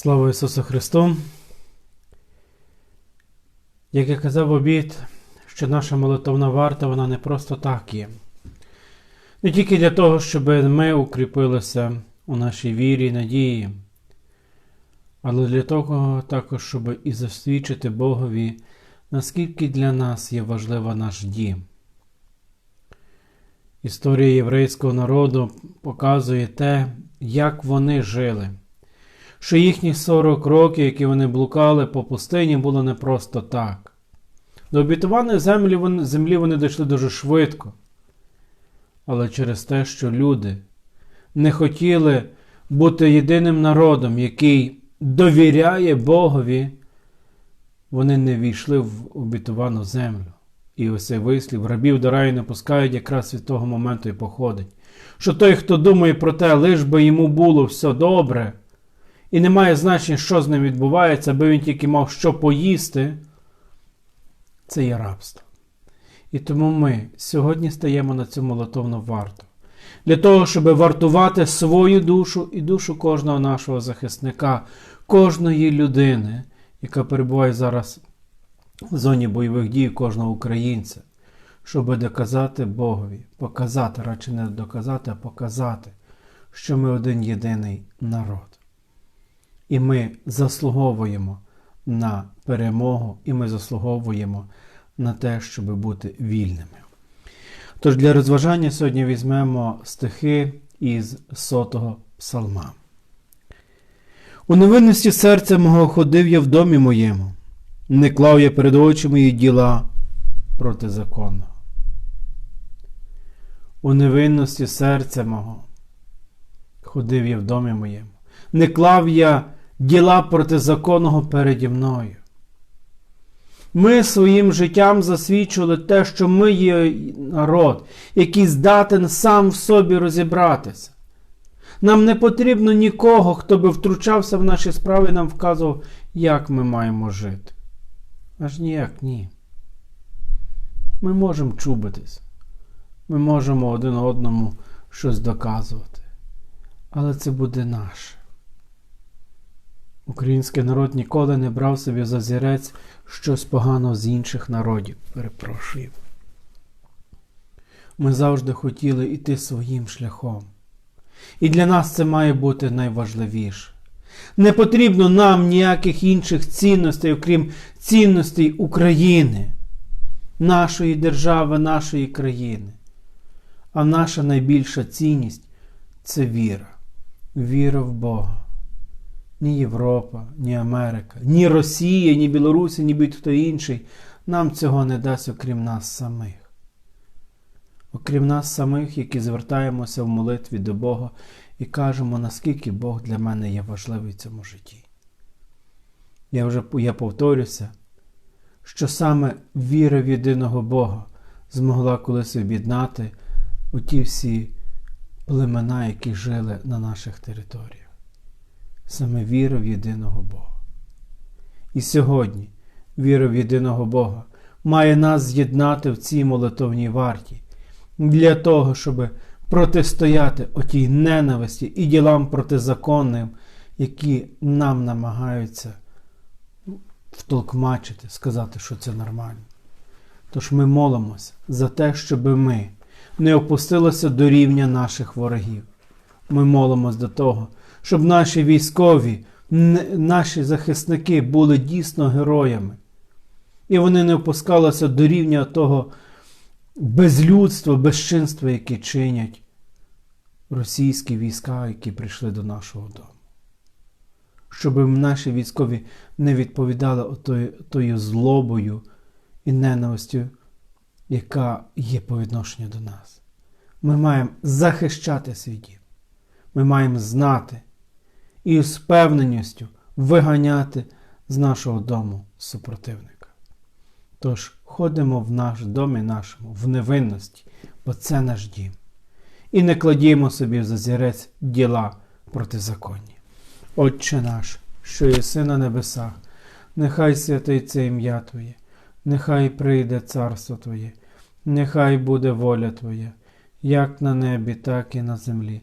Слава Ісусу Христу! Як я казав обід, що наша молитовна варта, вона не просто так є. Не тільки для того, щоб ми укріпилися у нашій вірі і надії, але для того також, щоб і засвідчити Богові, наскільки для нас є важлива наш дім. Історія єврейського народу показує те, як вони жили що їхні 40 років, які вони блукали по пустині, було не просто так. До обітованої землі землі вони дійшли дуже швидко. Але через те, що люди не хотіли бути єдиним народом, який довіряє Богові, вони не війшли в обітовану землю. І ось цей вислів рабів до раю не пускають якраз від того моменту і походить. Що той, хто думає про те, лиш би йому було все добре, і не має значення, що з ним відбувається, аби він тільки мав що поїсти, це є рабство. І тому ми сьогодні стаємо на цю молотовну варту. Для того, щоб вартувати свою душу і душу кожного нашого захисника, кожної людини, яка перебуває зараз в зоні бойових дій, кожного українця, щоб доказати Богові, показати, радше не доказати, а показати, що ми один єдиний народ. І ми заслуговуємо на перемогу, і ми заслуговуємо на те, щоб бути вільними. Тож для розважання сьогодні візьмемо стихи із сотого псалма. У невинності серця мого ходив я в домі моєму, не клав я перед очі мої діла протизаконного. У невинності серця мого ходив я в домі моєму, не клав я діла протизаконного переді мною. Ми своїм життям засвідчили те, що ми є народ, який здатен сам в собі розібратися. Нам не потрібно нікого, хто би втручався в наші справи і нам вказував, як ми маємо жити. Аж ніяк ні. Ми можемо чубитись, ми можемо один одному щось доказувати. Але це буде наше. Український народ ніколи не брав собі за зірець щось погано з інших народів. Перепрошую. Ми завжди хотіли йти своїм шляхом. І для нас це має бути найважливіше. Не потрібно нам ніяких інших цінностей, окрім цінностей України, нашої держави, нашої країни. А наша найбільша цінність це віра, віра в Бога ні Європа, ні Америка, ні Росія, ні Білорусі, ні будь-хто інший нам цього не дасть, окрім нас самих. Окрім нас самих, які звертаємося в молитві до Бога і кажемо, наскільки Бог для мене є важливий в цьому житті. Я вже я повторюся, що саме віра в єдиного Бога змогла колись об'єднати у ті всі племена, які жили на наших територіях саме віра в єдиного Бога. І сьогодні віра в єдиного Бога має нас з'єднати в цій молитовній варті для того, щоб протистояти отій ненависті і ділам протизаконним, які нам намагаються втолкмачити, сказати, що це нормально. Тож ми молимося за те, щоб ми не опустилися до рівня наших ворогів. Ми молимося до того, щоб наші військові, наші захисники були дійсно героями. І вони не опускалися до рівня того безлюдства, безчинства, яке чинять російські війська, які прийшли до нашого дому. Щоб наші військові не відповідали отою, тою злобою і ненавистю, яка є по відношенню до нас. Ми маємо захищати свій дім. Ми маємо знати, і з впевненістю виганяти з нашого дому супротивника. Тож ходимо в наш дом і нашому, в невинності, бо це наш дім. І не кладімо собі в зазірець діла протизаконні. Отче наш, що єси на небесах, нехай святиться ім'я Твоє, нехай прийде царство Твоє, нехай буде воля Твоя, як на небі, так і на землі.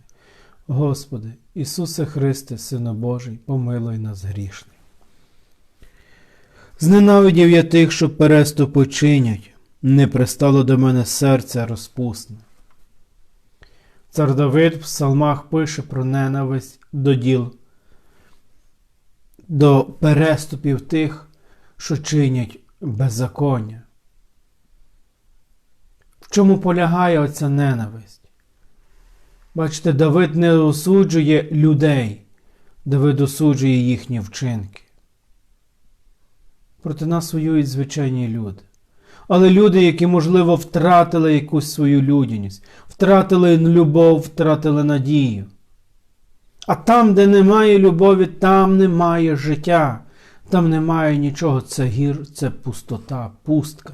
Господи, Ісусе Христе, Сину Божий, помилуй нас грішне. Зненавидів я тих, що переступи чинять, не пристало до мене серце розпусне. Цар Давид в псалмах пише про ненависть до діл, до переступів тих, що чинять беззаконня. В чому полягає оця ненависть? Бачите, Давид не осуджує людей, Давид осуджує їхні вчинки. Проти нас воюють звичайні люди. Але люди, які, можливо, втратили якусь свою людяність, втратили любов, втратили надію. А там, де немає любові, там немає життя, там немає нічого. Це гір, це пустота, пустка.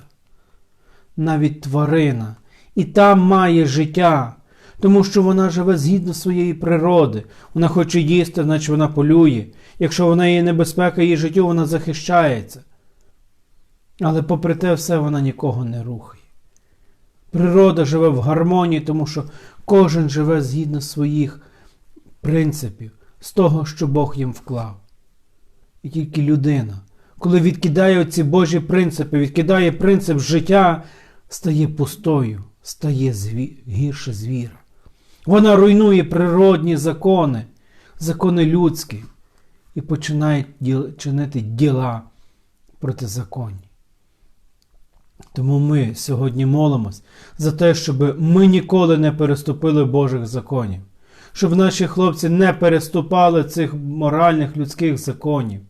Навіть тварина. І там має життя, тому що вона живе згідно своєї природи. Вона хоче їсти, значить вона полює. Якщо вона є небезпека її життю, вона захищається. Але попри те все вона нікого не рухає. Природа живе в гармонії, тому що кожен живе згідно своїх принципів, з того, що Бог їм вклав. І тільки людина, коли відкидає оці Божі принципи, відкидає принцип життя, стає пустою, стає зві... гірше звіра. Вона руйнує природні закони, закони людські, і починає чинити діла протизаконні. Тому ми сьогодні молимось за те, щоб ми ніколи не переступили Божих законів, щоб наші хлопці не переступали цих моральних людських законів.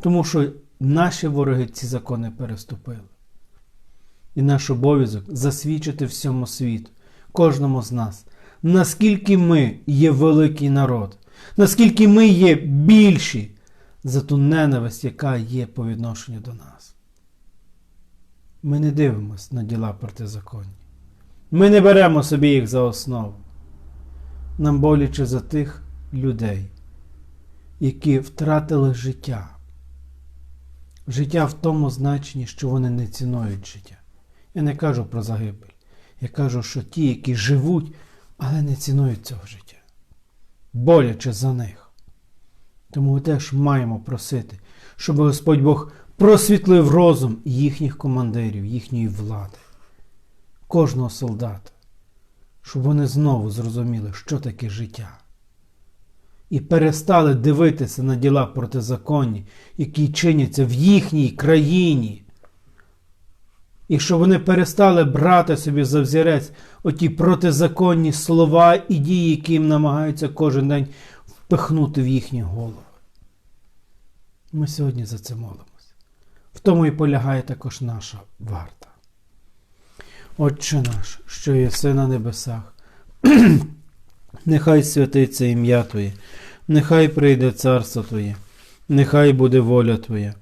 Тому що наші вороги ці закони переступили. І наш обов'язок засвідчити всьому світу, кожному з нас, наскільки ми є великий народ, наскільки ми є більші за ту ненависть, яка є по відношенню до нас. Ми не дивимося на діла протизаконні. Ми не беремо собі їх за основу. Нам боляче за тих людей, які втратили життя. Життя в тому значенні, що вони не цінують життя. Я не кажу про загибель. Я кажу, що ті, які живуть, але не цінують цього життя. Боляче за них. Тому ми теж маємо просити, щоб Господь Бог просвітлив розум їхніх командирів, їхньої влади, кожного солдата, щоб вони знову зрозуміли, що таке життя. І перестали дивитися на діла протизаконні, які чиняться в їхній країні. І щоб вони перестали брати собі за взірець оті протизаконні слова і дії, які їм намагаються кожен день впихнути в їхні голови. Ми сьогодні за це молимось. В тому і полягає також наша варта. Отче наш, що єси на небесах, нехай святиться ім'я Твоє, нехай прийде царство Твоє, нехай буде воля Твоя,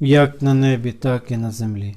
як на небі, так і на землі.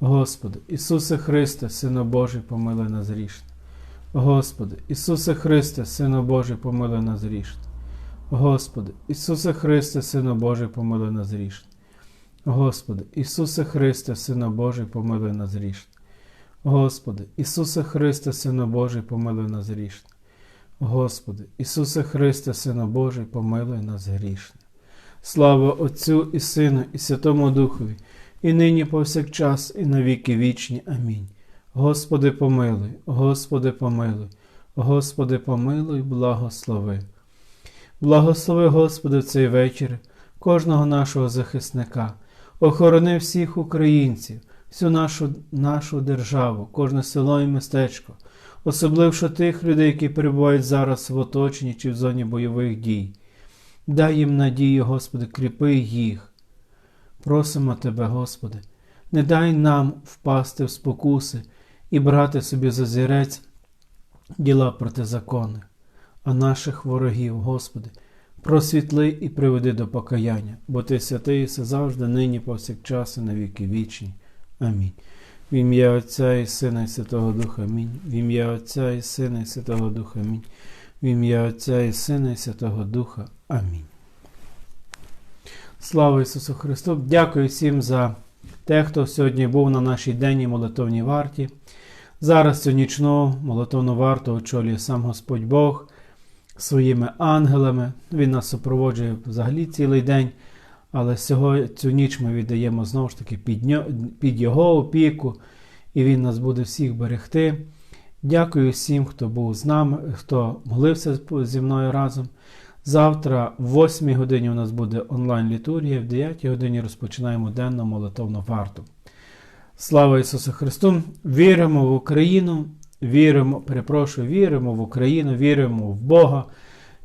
Господи, Ісусе Христе, Сина Божий, помилуй нас грішне. Господи, Ісусе Христе, Сина Божий, помилуй нас грішне. Господи, Ісусе Христе, Сина Божий, помилуй нас грішне. Господи, Ісусе Христе, Сина Божий, помилуй нас грішне. Господи, Ісусе Христе, Сина Божий, помилуй нас грішне. Господи, Ісусе Христе, Сина Божий, помилуй нас грішне. Слава Отцю і Сину, і Святому Духові, і нині повсякчас, і на віки вічні. Амінь. Господи, помилуй, Господи, помилуй, Господи, помилуй, благослови. Благослови, Господи, в цей вечір кожного нашого захисника, охорони всіх українців, всю нашу, нашу державу, кожне село і містечко, особливо тих людей, які перебувають зараз в оточенні чи в зоні бойових дій. Дай їм надію, Господи, кріпи їх. Просимо Тебе, Господи, не дай нам впасти в спокуси і брати собі за зірець діла протизаконних, а наших ворогів, Господи, просвітли і приведи до покаяння, бо Ти святий все завжди, нині, повсякчас і на віки вічні. Амінь. В ім'я Отця і Сина, і Святого Духа. Амінь. В ім'я Отця і Сина, і Святого Духа. Амінь. В ім'я Отця і Сина, і Святого Духа. Амінь. Слава Ісусу Христу! Дякую всім за те, хто сьогодні був на нашій денній молитовній варті. Зараз цю нічну молитовну варту очолює сам Господь Бог своїми ангелами. Він нас супроводжує взагалі цілий день. Але сьогодні цю ніч ми віддаємо знову ж таки під, Його опіку, і Він нас буде всіх берегти. Дякую всім, хто був з нами, хто молився зі мною разом. Завтра, в 8 годині, у нас буде онлайн-літургія, в 9 годині розпочинаємо денну молитовну варту. Слава Ісусу Христу! Віримо в Україну, віримо, перепрошую, віримо в Україну, віримо в Бога,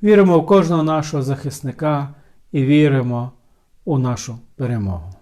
віримо в кожного нашого захисника і віримо у нашу перемогу.